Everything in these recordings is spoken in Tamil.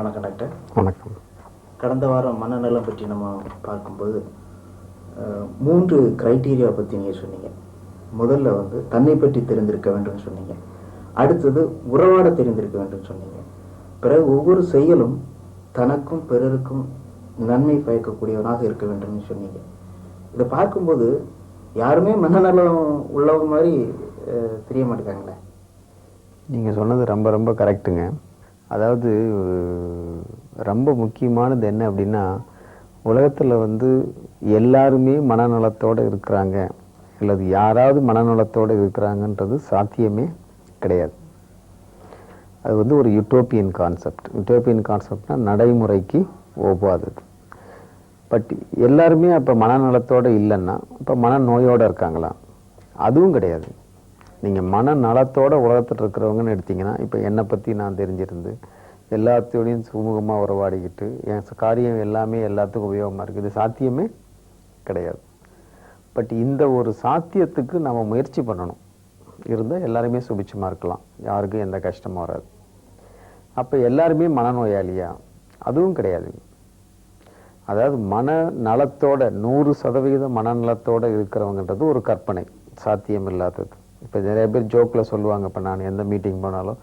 வணக்கம் டாக்டர். வணக்கம். கடந்த வாரம் மனநலம் பற்றி நம்ம பார்க்கும்போது மூன்று கிரைட்டீரியா பற்றி நீங்கள் சொன்னீங்க. முதல்ல வந்து தன்னை பற்றி தெரிந்திருக்க வேண்டும் சொன்னீங்க. அடுத்தது உறவாட தெரிந்திருக்க வேண்டும் சொன்னீங்க. பிறகு ஒவ்வொரு செயலும் தனக்கும் பிறருக்கும் நன்மை பயக்கக்கூடியவனாக இருக்க வேண்டும்னு சொன்னீங்க. இதை பார்க்கும்போது யாருமே மனநலம் உள்ளவங்க மாதிரி தெரிய மாட்டேங்காங்களே நீங்கள் சொன்னது ரொம்ப ரொம்ப கரெக்டுங்க அதாவது ரொம்ப முக்கியமானது என்ன அப்படின்னா உலகத்தில் வந்து எல்லாருமே மனநலத்தோடு இருக்கிறாங்க. அல்லது யாராவது மனநலத்தோடு இருக்கிறாங்கன்றது சாத்தியமே கிடையாது. அது வந்து ஒரு யூட்டோப்பியன் கான்செப்ட் யூட்டோப்பியன் கான்செப்ட்னா நடைமுறைக்கு ஒவ்வாதது. பட் எல்லாருமே அப்போ மனநலத்தோடு இல்லைன்னா இப்போ மனநோயோடு இருக்காங்களா அதுவும் கிடையாது. நீங்கள் மன நலத்தோடு உலகத்தில் இருக்கிறவங்கன்னு எடுத்தீங்கன்னா இப்போ என்னை பற்றி நான் தெரிஞ்சிருந்து எல்லாத்தோடையும் சுமூகமாக உறவாடிக்கிட்டு என் காரியம் எல்லாமே எல்லாத்துக்கும் உபயோகமாக இருக்குது. இது சாத்தியமே கிடையாது. பட் இந்த ஒரு சாத்தியத்துக்கு நம்ம முயற்சி பண்ணணும். இருந்தால் எல்லாருமே சுபிட்சமாக இருக்கலாம். யாருக்கும் எந்த கஷ்டமும் வராது. அப்போ எல்லாருமே மனநோயாளியா? அதுவும் கிடையாது. அதாவது மன நலத்தோட நூறு சதவிகித மனநலத்தோடு இருக்கிறவங்கன்றது ஒரு கற்பனை. சாத்தியம் இல்லாதது இப்போ நிறைய பேர் ஜோக்கில் சொல்லுவாங்க இப்போ நான் எந்த மீட்டிங் போனாலும்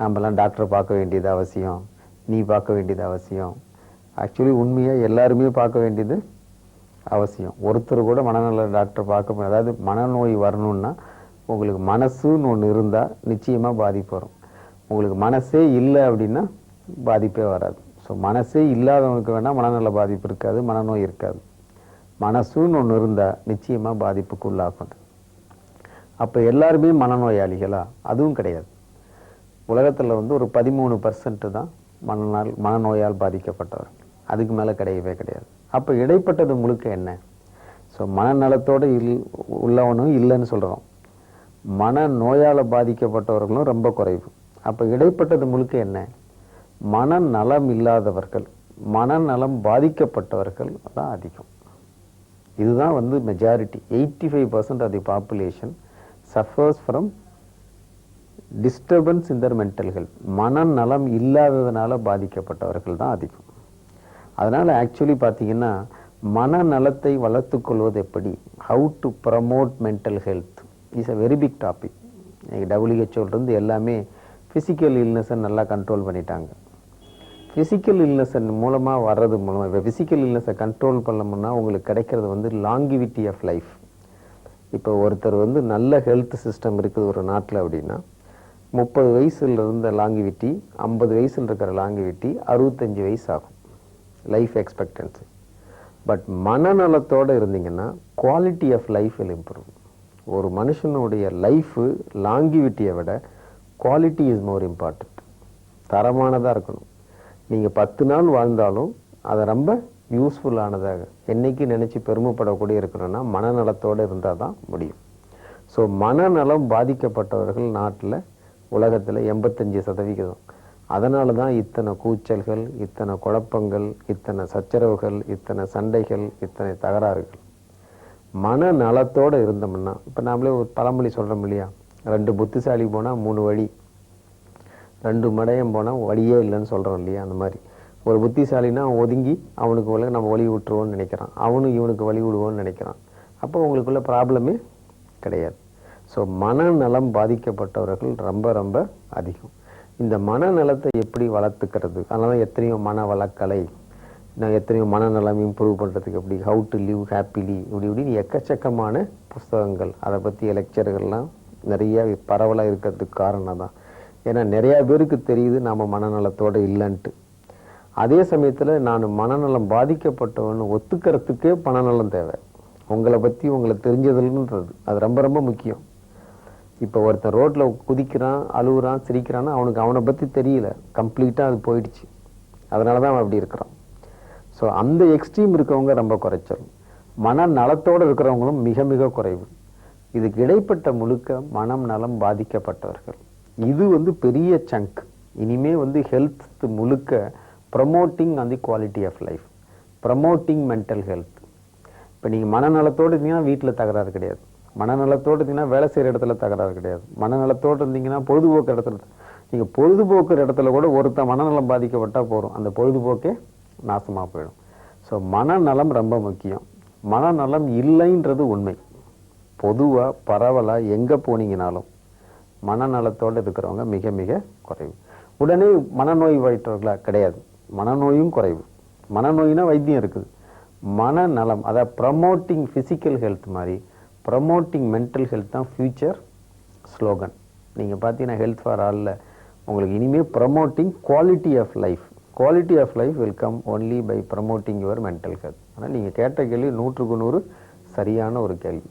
நம்மலாம் டாக்டரை பார்க்க வேண்டியது அவசியம். நீ பார்க்க வேண்டியது அவசியம். ஆக்சுவலி உண்மையாக எல்லாருமே பார்க்க வேண்டியது அவசியம். ஒருத்தர் கூட மனநல டாக்டர் பார்க்க அதாவது மனநோய் வரணுன்னா உங்களுக்கு மனசுன்னு ஒன்று இருந்தால் நிச்சயமாக பாதிப்பு வரும். உங்களுக்கு மனசே இல்லை அப்படின்னா பாதிப்பே வராது. ஸோ மனசே இல்லாதவனுக்கு வேணால் மனநல பாதிப்பு இருக்காது மனநோய் இருக்காது. மனசுன்னு ஒன்று இருந்தால் நிச்சயமாக பாதிப்புக்கு உள்ளாகும் அப்போ எல்லாருமே மனநோயாளிகளா? அதுவும் கிடையாது. உலகத்தில் வந்து ஒரு பதிமூணு பர்சன்ட்டு தான் மனநாள் மனநோயால் பாதிக்கப்பட்டவர்கள் அதுக்கு மேலே கிடையவே கிடையாது. அப்போ இடைப்பட்டது முழுக்க என்ன? ஸோ மனநலத்தோடு இல் உள்ளவனும் இல்லைன்னு சொல்கிறோம் மனநோயால் பாதிக்கப்பட்டவர்களும் ரொம்ப குறைவு. அப்போ இடைப்பட்டது முழுக்க என்ன? மனநலம் இல்லாதவர்கள் மனநலம் பாதிக்கப்பட்டவர்கள் தான் அதிகம். இதுதான் வந்து majority eighty five percent of the population suffers from disturbance இந்த மென்டல் ஹெல்த் மனநலம் இல்லாததுனால பாதிக்கப்பட்டவர்கள் தான் அதிகம். அதனால் ஆக்சுவலி பார்த்தீங்கன்னா மனநலத்தை வளர்த்து கொள்வது எப்படி? How to promote mental health is a very big topic டபிள்யூஹெச்ஓலேருந்து எல்லாமே ஃபிசிக்கல் இல்னஸை நல்லா கண்ட்ரோல் பண்ணிட்டாங்க. ஃபிசிக்கல் இல்னஸ் மூலமாக வர்றது மூலமாக இப்போ ஃபிசிக்கல் இல்னஸை கண்ட்ரோல் பண்ணமுன்னா உங்களுக்கு கிடைக்கிறது வந்து லாங்கிவிட்டி ஆஃப் லைஃப் இப்போ ஒருத்தர் வந்து நல்ல ஹெல்த் சிஸ்டம் இருக்குது ஒரு நாட்டில் அப்படின்னா முப்பது வயசில் இருந்த லாங்கிவிட்டி ஐம்பது வயசில் இருக்கிற லாங்கிவிட்டி அறுபத்தஞ்சு வயசு ஆகும் லைஃப் எக்ஸ்பெக்டன்சி பட் மனநலத்தோடு இருந்தீங்கன்னா quality of life will improve ஒரு மனுஷனுடைய லைஃபு லாங்கிவிட்டியை விட குவாலிட்டி இஸ் மோர் இம்பார்ட்டண்ட் தரமானதாக இருக்கணும். நீங்கள் பத்து நாள் வாழ்ந்தாலும் அதை ரொம்ப யூஸ்ஃபுல்லானதாக என்னைக்கு நினச்சி பெருமைப்படக்கூடிய இருக்கணும்னா மனநலத்தோடு இருந்தால் தான் முடியும். ஸோ மனநலம் பாதிக்கப்பட்டவர்கள் நாட்டில் உலகத்தில் எண்பத்தஞ்சு சதவிகிதம். அதனால தான் இத்தனை கூச்சல்கள் இத்தனை குழப்பங்கள் இத்தனை சச்சரவுகள் இத்தனை சண்டைகள் இத்தனை தகராறுகள். மனநலத்தோடு இருந்தோம்னா இப்போ நாமளே ஒரு பழமொழி சொல்கிறோம் இல்லையா? ரெண்டு புத்திசாலி போனால் மூணு வழி. ரெண்டு மடையம் போனால் வழியே இல்லைன்னு சொல்கிறோம் இல்லையா? அந்த மாதிரி. ஒரு புத்திசாலினா அவன் ஒதுங்கி அவனுக்கு உள்ள நம்ம வழி விட்டுருவோம்னு நினைக்கிறான். அவனும் இவனுக்கு வழி விடுவோன்னு நினைக்கிறான். அப்போ உங்களுக்குள்ள ப்ராப்ளமே கிடையாது. ஸோ மனநலம் பாதிக்கப்பட்டவர்கள் ரொம்ப ரொம்ப அதிகம். இந்த மனநலத்தை எப்படி வளர்த்துக்கிறது? அதனால எத்தனையோ மன வளக்கலை நான் எத்தனையோ மனநலம் இம்ப்ரூவ் பண்ணுறதுக்கு எப்படி ஹவு டு லிவ் ஹாப்பிலி இப்படி இப்படின்னு எக்கச்சக்கமான புஸ்தகங்கள். அதை பற்றிய லெக்சர்கள்லாம் நிறைய பரவலாக இருக்கிறதுக்கு காரணம் தான் ஏன்னா நிறையா பேருக்கு தெரியுது நாம் மனநலத்தோடு இல்லைன்ட்டு. அதே சமயத்தில் நான் மனநலம் பாதிக்கப்பட்டவன்னு ஒத்துக்கிறதுக்கே மனநலம் தேவை. உங்களை பற்றி உங்களை தெரிஞ்சதுன்றது அது ரொம்ப ரொம்ப முக்கியம். இப்போ ஒருத்தன் ரோட்டில் குதிக்கிறான் அழுகுறான் சிரிக்கிறான்னா அவனுக்கு அவனை பற்றி தெரியல. கம்ப்ளீட்டாக அது போயிடுச்சு. அதனால தான் அவன் அப்படி இருக்கிறான். ஸோ அந்த எக்ஸ்ட்ரீம் இருக்கவங்க ரொம்ப குறைச்சல். மன நலத்தோடு இருக்கிறவங்களும் மிக மிக குறைவு. இதுக்கு இடைப்பட்ட முழுக்க மனம் நலம் பாதிக்கப்பட்டவர்கள். இது வந்து பெரிய சங்க் இனிமே வந்து ஹெல்த் முழுக்க promoting on the quality of life promoting mental health இப்போ நீங்கள் மனநலத்தோடு இருந்தீங்கன்னா வீட்டில் தகராறு கிடையாது. மனநலத்தோடு இருந்தீங்கன்னா வேலை செய்கிற இடத்துல தகராறு கிடையாது. மனநலத்தோடு இருந்தீங்கன்னா பொழுதுபோக்கு இடத்துல நீங்கள் பொழுதுபோக்குற இடத்துல கூட ஒருத்தன் மனநலம் பாதிக்கப்பட்டால் போகிறோம் அந்த பொழுதுபோக்கே நாசமாக போயிடும். ஸோ மனநலம் ரொம்ப முக்கியம். மனநலம் இல்லைன்றது உண்மை. பொதுவாக பரவலாக எங்கே போனீங்கனாலும் மனநலத்தோடு இருக்கிறவங்க மிக மிக குறைவு. உடனே மனநோய் வாய்த்தவர்களா கிடையாது. மனநோயும் குறைவு. மனநோயினா வைத்தியம் இருக்குது. மனநலம் அதாவது ப்ரமோட்டிங் ஃபிசிக்கல் ஹெல்த் மாதிரி ப்ரமோட்டிங் மென்டல் ஹெல்த் தான் ஃபியூச்சர் ஸ்லோகன் நீங்கள் பார்த்தீங்கன்னா ஹெல்த் ஃபார் ஆலில் உங்களுக்கு இனிமேல் promoting quality of life quality of life will come only by promoting your mental health ஆனால் நீங்கள் கேட்ட கேள்வி நூற்றுக்கு நூறு சரியான ஒரு கேள்வி.